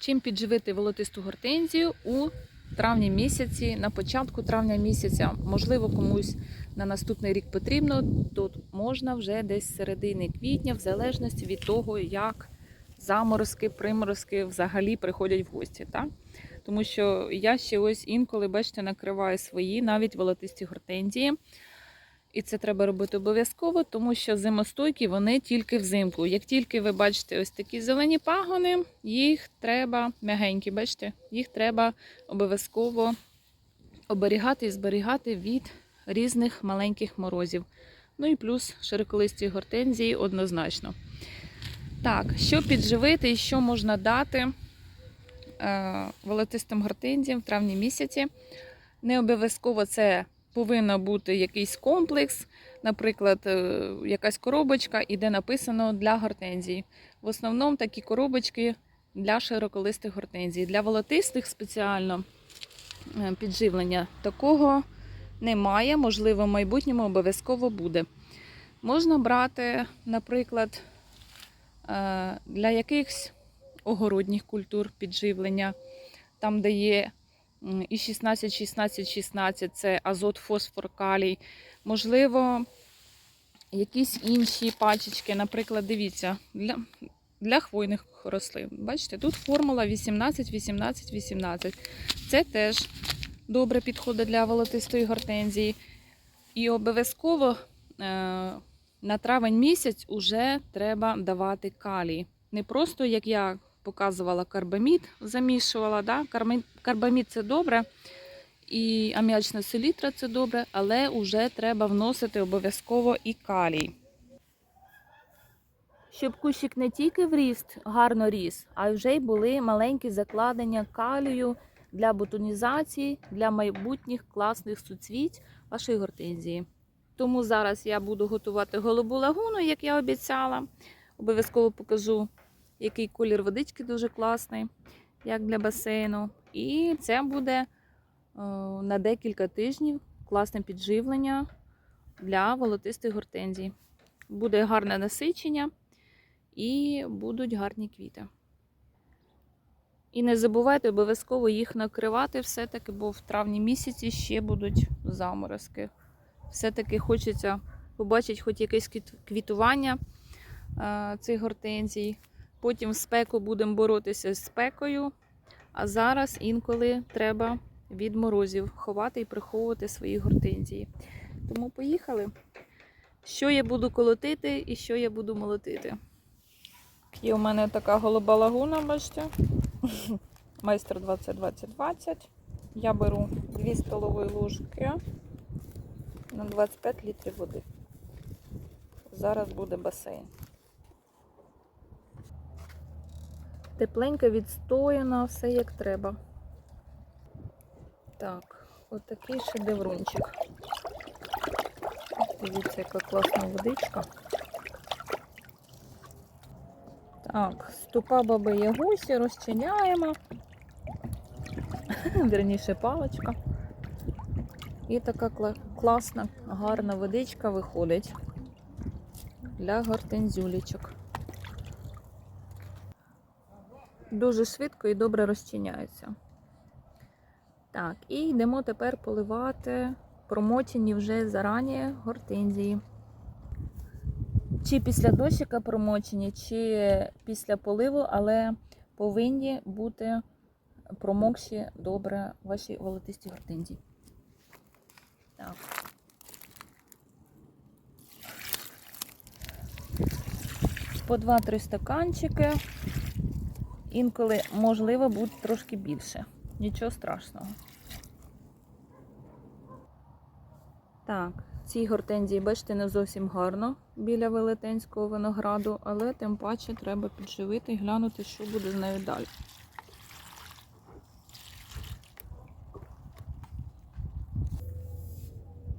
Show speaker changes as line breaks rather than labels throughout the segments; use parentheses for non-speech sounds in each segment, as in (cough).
Чим підживити волотисту гортензію у травні місяці, на початку травня місяця, можливо, комусь на наступний рік потрібно, то можна вже десь з середини квітня, в залежності від того, як заморозки, приморозки взагалі приходять в гості. Так? Тому що я ще ось інколи, бачите, накриваю свої, навіть волотисті гортензії. І це треба робити обов'язково, тому що зимостойкі вони тільки взимку. Як тільки ви бачите ось такі зелені пагони, їх треба м'ягенькі, бачите, їх треба обов'язково оберігати і зберігати від різних маленьких морозів. Ну і плюс широколисті гортензії однозначно. Так, що підживити і що можна дати е, волотистим гортензіям в травні місяці. Не обов'язково це повинен бути якийсь комплекс, наприклад, е, якась коробочка, і де написано для гортензій. В основному такі коробочки для широколистих гортензій. Для волотистих спеціально е, підживлення такого немає. Можливо, в майбутньому обов'язково буде. Можна брати, наприклад, е, для якихось огородніх культур підживлення, там, де є і 16, 16, 16, це азот, фосфор, калій. Можливо, якісь інші пачечки, наприклад, дивіться, для, для хвойних рослин. Бачите, тут формула 18, 18, 18. Це теж добре підходить для волотистої гортензії. І обов'язково е, на травень місяць уже треба давати калій. Не просто, як я показувала, карбамід замішувала. Да? Карбамід це добре, і аміачна селітра це добре, але вже треба вносити обов'язково і калій. Щоб кущик не тільки в ріст гарно ріс, а вже й були маленькі закладення калію для бутонізації, для майбутніх класних суцвіть вашої гортензії. Тому зараз я буду готувати голубу лагуну, як я обіцяла. Обов'язково покажу, який колір водички дуже класний, як для басейну. І це буде е, на декілька тижнів класне підживлення для волотистих гортензій. Буде гарне насичення і будуть гарні квіти. І не забувайте обов'язково їх накривати все-таки, бо в травні місяці ще будуть заморозки. Все-таки хочеться побачити хоч якесь квітування е, цих гортензій. Потім в спеку будемо боротися з спекою. А зараз інколи треба від морозів ховати і приховувати свої гортензії. Тому поїхали. Що я буду колотити і що я буду молотити. Є у мене така голуба лагуна, бачите. (laughs) Майстер 20-20-20. Я беру 2 столові ложки на 25 літрів води. Зараз буде басейн. Тепленька, відстояна, все як треба. Так, отакий шедеврунчик. Дивіться, яка класна водичка. Так, ступа баби Ягусі розчиняємо. (laughs) Верніше паличка. І така класна, гарна водичка виходить для гортензюлічок. Дуже швидко і добре розчиняється. Так, і йдемо тепер поливати промочені вже зарані гортензії. Чи після дощика промочені, чи після поливу, але повинні бути промокші добре ваші волотисті гортензії. Так. По 2-3 стаканчики. Інколи, можливо, буде трошки більше. Нічого страшного. Так, ці гортензії, бачите, не зовсім гарно біля велетенського винограду, але тим паче треба підживити і глянути, що буде з нею далі.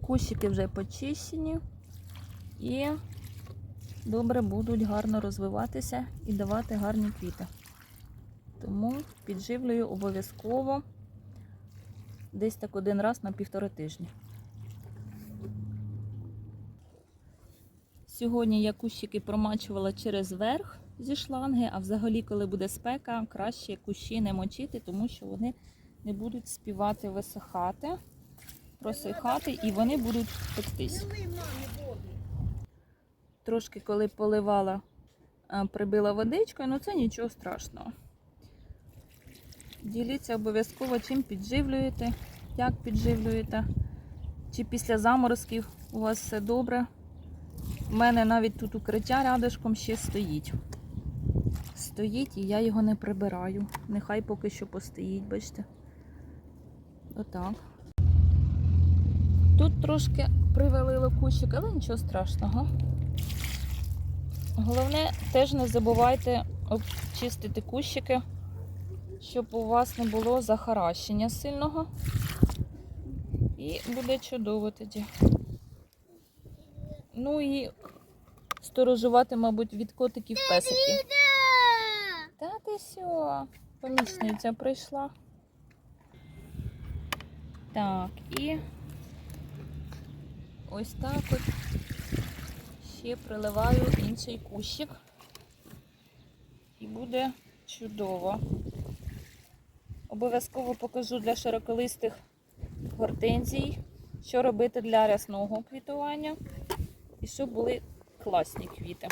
Кущики вже почищені і добре будуть гарно розвиватися і давати гарні квіти. Тому підживлюю обов'язково десь так один раз на півтори тижні. Сьогодні я кущики промачувала через верх зі шланги, а взагалі, коли буде спека, краще кущі не мочити, тому що вони не будуть співати висихати, просихати і вони будуть пектись. Трошки, коли поливала, прибила водичкою, ну це нічого страшного. Діліться обов'язково, чим підживлюєте, як підживлюєте, чи після заморозків у вас все добре. У мене навіть тут укриття рядышком ще стоїть. Стоїть і я його не прибираю. Нехай поки що постоїть, бачите. Отак. Тут трошки привалило кущик, але нічого страшного. Головне, теж не забувайте обчистити кущики, щоб у вас не було захаращення сильного. І буде чудово тоді. Ну і сторожувати, мабуть, від котиків песиків. Та ти сьо, помічниця прийшла. Так, і ось так от ще приливаю інший кущик. І буде чудово. Обов'язково покажу для широколистих гортензій, що робити для рясного квітування і щоб були класні квіти.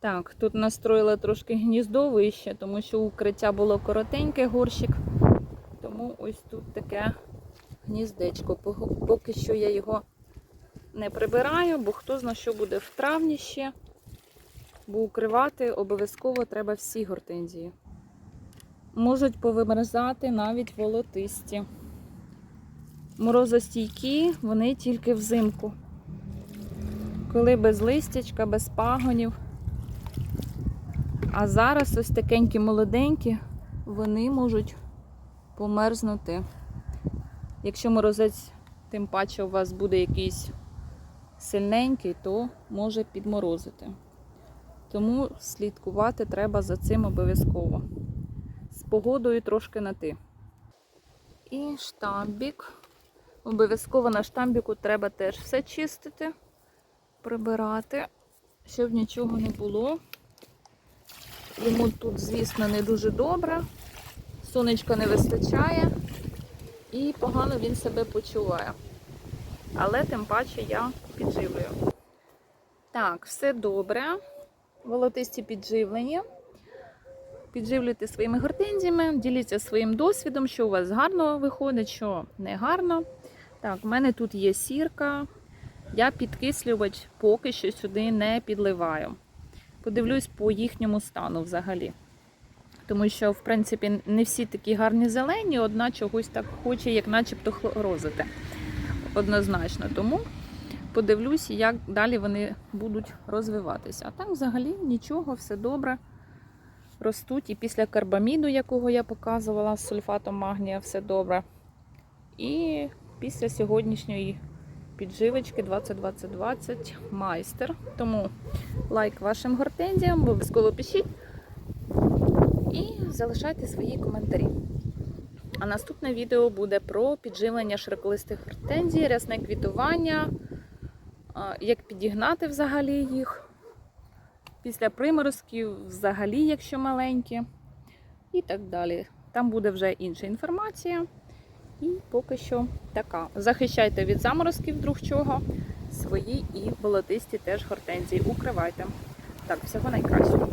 Так, тут настроїла трошки гніздо вище, тому що укриття було коротеньке горщик. Тому ось тут таке гніздечко. Поки що я його не прибираю, бо хто зна, що буде в травні ще. Бо укривати обов'язково треба всі гортензії. Можуть повимерзати навіть волотисті. Морозостійкі вони тільки взимку. Коли без листячка, без пагонів. А зараз ось такенькі молоденькі, вони можуть померзнути. Якщо морозець, тим паче у вас буде якийсь сильненький, то може підморозити. Тому слідкувати треба за цим обов'язково. Погодою трошки на ти. І штамбік. Обов'язково на штамбіку треба теж все чистити, прибирати, щоб нічого не було. Йому тут, звісно, не дуже добре. Сонечка не вистачає і погано він себе почуває. Але тим паче я підживлюю. Так, все добре. Волотисті підживлені. Підживлюйте своїми гортензіями, діліться своїм досвідом, що у вас гарно виходить, що не гарно. Так, в мене тут є сірка. Я підкислювач поки що сюди не підливаю. Подивлюсь по їхньому стану взагалі. Тому що, в принципі, не всі такі гарні зелені, одна чогось так хоче, як начебто хлорозити. Однозначно. Тому подивлюсь, як далі вони будуть розвиватися. А так взагалі нічого, все добре. Ростуть і після карбаміду, якого я показувала з сульфатом магнія, все добре. І після сьогоднішньої підживочки 2020 майстер. Тому лайк вашим гортензіям, обов'язково пишіть і залишайте свої коментарі. А наступне відео буде про підживлення широколистих гортензій, рясне квітування, як підігнати взагалі їх. Після приморозків, взагалі, якщо маленькі, і так далі. Там буде вже інша інформація. І поки що така. Захищайте від заморозків, вдруг чого, свої і болотисті теж гортензії. Укривайте. Так, всього найкращого.